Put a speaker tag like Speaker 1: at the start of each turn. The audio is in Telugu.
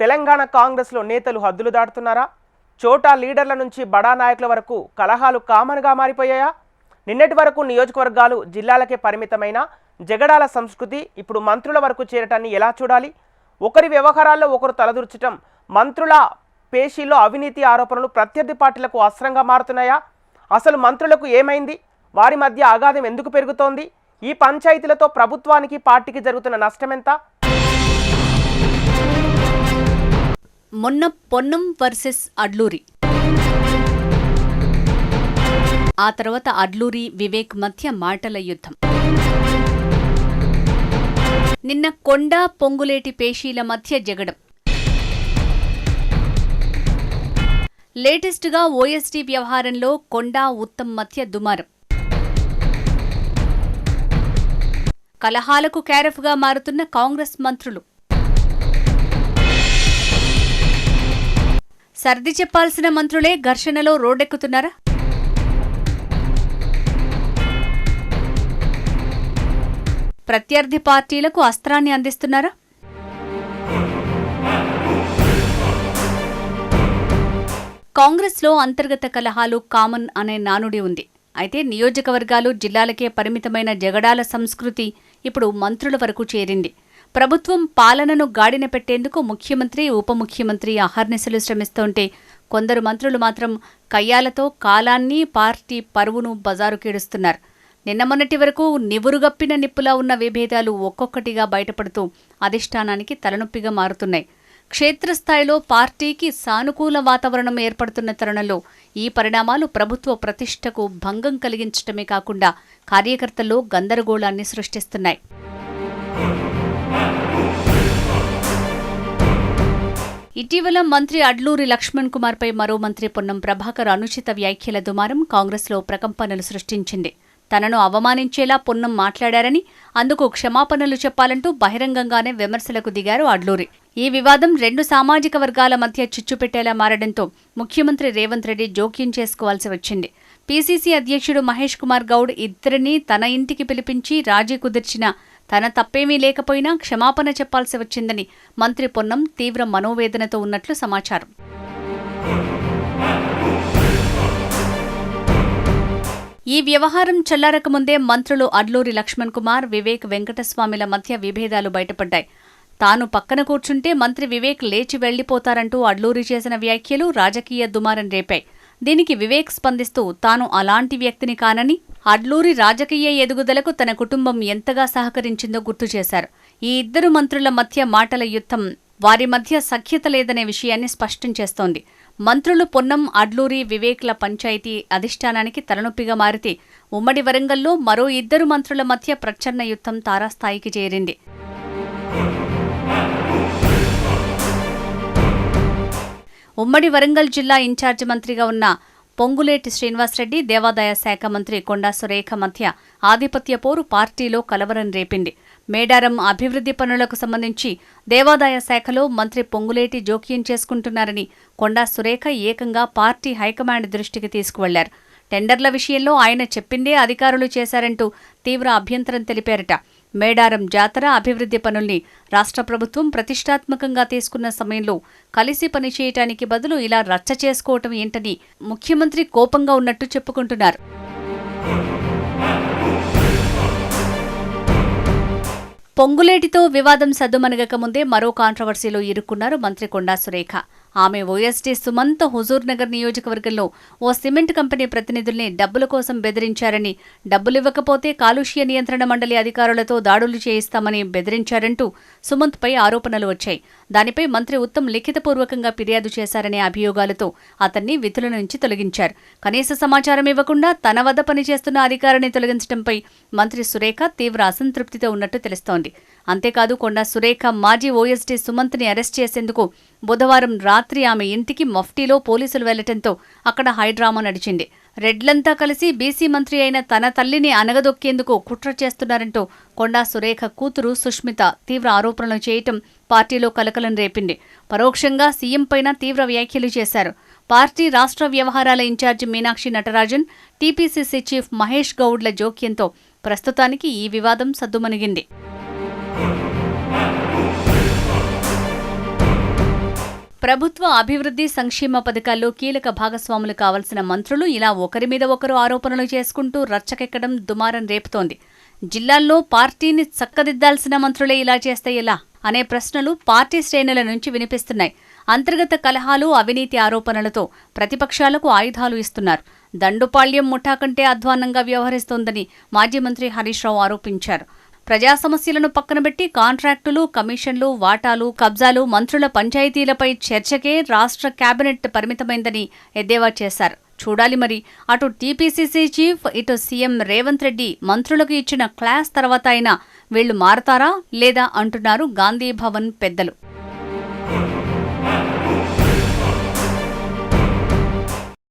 Speaker 1: తెలంగాణ కాంగ్రెస్లో నేతలు హద్దులు దాటుతున్నారా? చోటా లీడర్ల నుంచి బడా నాయకుల వరకు కలహాలు కామన్గా మారిపోయాయా? నిన్నటి వరకు నియోజకవర్గాలు జిల్లాలకే పరిమితమైన జగడాల సంస్కృతి ఇప్పుడు మంత్రుల వరకు చేరటాన్ని ఎలా చూడాలి? ఒకరి వ్యవహారాల్లో ఒకరు తలదూర్చటం మంత్రుల పేషీలో అవినీతి ఆరోపణలు ప్రత్యర్థి పార్టీలకు అస్త్రంగా మారుతున్నాయా? అసలు మంత్రులకు ఏమైంది? వారి మధ్య అగాధం ఎందుకు పెరుగుతోంది? ఈ పంచాయతీలతో ప్రభుత్వానికి పార్టీకి జరుగుతున్న నష్టమెంత?
Speaker 2: మొన్న పొన్నం వర్సెస్ అడ్లూరి. ఆ తర్వాత అడ్లూరి వివేక్ మధ్య మాటల యుద్ధం. నిన్న కొండ పొంగులేటి పేషీల మధ్య జగడం. లేటెస్ట్గా ఓఎస్డీ వ్యవహారంలో కొండా ఉత్తమ్ మధ్య దుమారం. కలహాలకు క్యారఫ్గా మారుతున్న కాంగ్రెస్ మంత్రులు. సర్ది చెప్పాల్సిన మంత్రులే ఘర్షణలో రోడ్డెక్కుతున్నారా? ప్రత్యర్థి పార్టీలకు అస్త్రాన్ని అందిస్తున్నారా? కాంగ్రెస్లో అంతర్గత కలహాలు కామన్ అనే నానుడి ఉంది. అయితే నియోజకవర్గాలు జిల్లాలకే పరిమితమైన జగడాల సంస్కృతి ఇప్పుడు మంత్రుల వరకు చేరింది. ప్రభుత్వం పాలనను గాడిన పెట్టేందుకు ముఖ్యమంత్రి ఉప ముఖ్యమంత్రి అహర్నిశలు శ్రమిస్తుంటే కొందరు మంత్రులు మాత్రం కయ్యాలతో కాలాన్ని పార్టీ పరువును బజారుకేడుస్తున్నారు నిన్న మొన్నటి వరకు నివురుగప్పిన నిప్పులా ఉన్న విభేదాలు ఒక్కొక్కటిగా బయటపడుతూ అధిష్టానానికి తలనొప్పిగా మారుతున్నాయి. క్షేత్రస్థాయిలో పార్టీకి సానుకూల వాతావరణం ఏర్పడుతున్న తరుణంలో ఈ పరిణామాలు ప్రభుత్వ ప్రతిష్టకు భంగం కలిగించడమే కాకుండా కార్యకర్తల్లో గందరగోళాన్ని సృష్టిస్తున్నాయి. ఇటీవల మంత్రి అడ్లూరి లక్ష్మణ్ కుమార్పై మరో మంత్రి పొన్నం ప్రభాకర్ అనుచిత వ్యాఖ్యల దుమారం కాంగ్రెస్లో ప్రకంపనలు సృష్టించింది. తనను అవమానించేలా పొన్నం మాట్లాడారని అందుకు క్షమాపణలు చెప్పాలంటూ బహిరంగంగానే విమర్శలకు దిగారు అడ్లూరి. ఈ వివాదం రెండు సామాజిక వర్గాల మధ్య చిచ్చుపెట్టేలా మారడంతో ముఖ్యమంత్రి రేవంత్ రెడ్డి జోక్యం చేసుకోవాల్సి వచ్చింది. పీసీసీ అధ్యక్షుడు మహేష్ కుమార్ గౌడ్ ఇద్దరినీ తన ఇంటికి పిలిపించి రాజీ కుదిర్చిన తన తప్పేమీ లేకపోయినా క్షమాపణ చెప్పాల్సి వచ్చిందని మంత్రి పొన్నం తీవ్ర మనోవేదనతో ఉన్నట్లు సమాచారం. ఈ వ్యవహారం చల్లారకముందే మంత్రులు అడ్లూరి లక్ష్మణ్ కుమార్ వివేక్ వెంకటస్వామిల మధ్య విభేదాలు బయటపడ్డాయి. తాను పక్కన కూర్చుంటే మంత్రి వివేక్ లేచి వెళ్ళిపోతారంటూ అడ్లూరి చేసిన వ్యాఖ్యలు రాజకీయ దుమారం రేపాయి. దీనికి వివేక్ స్పందిస్తూ తాను అలాంటి వ్యక్తిని కానని అడ్లూరి రాజకీయ ఎదుగుదలకు తన కుటుంబం ఎంతగా సహకరించిందో గుర్తు చేశారు. ఈ ఇద్దరు మంత్రుల మధ్య మాటల యుద్ధం వారి మధ్య సఖ్యత లేదనే విషయాన్ని స్పష్టం చేస్తోంది. మంత్రులు పొన్నం అడ్లూరి వివేక్ల పంచాయతీ అధిష్టానానికి తలనొప్పిగా మారితే ఉమ్మడి వరంగల్లో మరో ఇద్దరు మంత్రుల మధ్య ప్రచ్ఛన్న యుద్ధం తారాస్థాయికి చేరింది. ఉమ్మడి వరంగల్ జిల్లా ఇన్ఛార్జి మంత్రిగా ఉన్న పొంగులేటి శ్రీనివాసరెడ్డి దేవాదాయ శాఖ మంత్రి కొండా సురేఖ మధ్య ఆధిపత్య పోరు పార్టీలో కలవరం రేపింది. మేడారం అభివృద్ధి పనులకు సంబంధించి దేవాదాయ శాఖలో మంత్రి పొంగులేటి జోక్యం చేసుకుంటున్నారని కొండా సురేఖ ఏకంగా పార్టీ హైకమాండ్ దృష్టికి తీసుకువెళ్ళారు. టెండర్ల విషయంలో ఆయన చెప్పిందే అధికారులు చేశారంటూ తీవ్ర అభ్యంతరం తెలిపారట. మేడారం జాతర అభివృద్ధి పనుల్ని రాష్ట్ర ప్రభుత్వం ప్రతిష్టాత్మకంగా తీసుకున్న సమయంలో కలిసి పనిచేయటానికి బదులు ఇలా రచ్చ చేసుకోవటం ఏంటని ముఖ్యమంత్రి కోపంగా ఉన్నట్టు చెప్పుకుంటున్నారు. పొంగులేటితో వివాదం సద్దుమనగక ముందే మరో కాంట్రవర్సీలో ఇరుక్కున్నారు మంత్రి కొండా సురేఖ. ఆమె ఓఎస్టీ సుమంత్ హుజూర్ నగర్ నియోజకవర్గంలో ఓ సిమెంట్ కంపెనీ ప్రతినిధుల్ని డబ్బుల కోసం బెదిరించారని డబ్బులివ్వకపోతే కాలుష్య నియంత్రణ మండలి అధికారులతో దాడులు చేయిస్తామని బెదిరించారంటూ సుమంత్పై ఆరోపణలు వచ్చాయి. దానిపై మంత్రి ఉత్తమ్ లిఖితపూర్వకంగా ఫిర్యాదు చేశారనే అభియోగాలతో అతన్ని విధుల నుంచి తొలగించారు. కనీస సమాచారం ఇవ్వకుండా తన వద్ద పనిచేస్తున్న అధికారిని తొలగించడంపై మంత్రి సురేఖ తీవ్ర అసంతృప్తితో ఉన్నట్టు తెలుస్తోంది. అంతేకాదు కొండా సురేఖ మాజీ ఓఎస్డీ సుమంత్ని అరెస్ట్ చేసేందుకు బుధవారం రాత్రి ఆమె ఇంటికి మఫ్టీలో పోలీసులు వెళ్ళటంతో అక్కడ హైడ్రామా నడిచింది. రెడ్లంతా కలిసి బీసీ మంత్రి అయిన తన తల్లిని అనగదొక్కేందుకు కుట్ర చేస్తున్నారంటూ కొండా సురేఖ కూతురు సుష్మిత తీవ్ర ఆరోపణలు చేయటం పార్టీలో కలకలం రేపింది. పరోక్షంగా సీఎం పైన తీవ్ర వ్యాఖ్యలు చేశారు. పార్టీ రాష్ట్ర వ్యవహారాల incharge Meenakshi Natarajan TPCC chief Mahesh గౌడ్ల జోక్యంతో ప్రస్తుతానికి ఈ వివాదం సద్దుమణిగింది. ప్రభుత్వ అభివృద్ధి సంక్షేమ పథకాల్లో కీలక భాగస్వాములు కావలసిన మంత్రులు ఇలా ఒకరి మీద ఒకరు ఆరోపణలు చేసుకుంటూ రచ్చకెక్కడం దుమారం రేపుతోంది. జిల్లాల్లో పార్టీని చక్కదిద్దాల్సిన మంత్రులే ఇలా చేస్తే ఎలా? అనే ప్రశ్నలు పార్టీ శ్రేణుల నుంచి వినిపిస్తున్నాయి. అంతర్గత కలహాలు అవినీతి ఆరోపణలతో ప్రతిపక్షాలకు ఆయుధాలు ఇస్తున్నారు. దండుపాళ్యం ముఠా కంటే అధ్వాన్నంగా వ్యవహరిస్తోందని మాజీ మంత్రి హరీష్ రావు ఆరోపించారు. ప్రజా సమస్యలను పక్కనబెట్టి కాంట్రాక్టులు కమిషన్లు వాటాలు కబ్జాలు మంత్రుల పంచాయతీలపై చర్చకే రాష్ట్ర కేబినెట్ పరిమితమైందని ఎద్దేవా చేశారు. చూడాలి మరి. అటు టీపీసీసీ చీఫ్ ఇటు సీఎం రేవంత్ రెడ్డి మంత్రులకు ఇచ్చిన క్లాస్ తర్వాత అయినా వీళ్ళు మారతారా లేదా అంటున్నారు గాంధీ భవన్ పెద్దలు.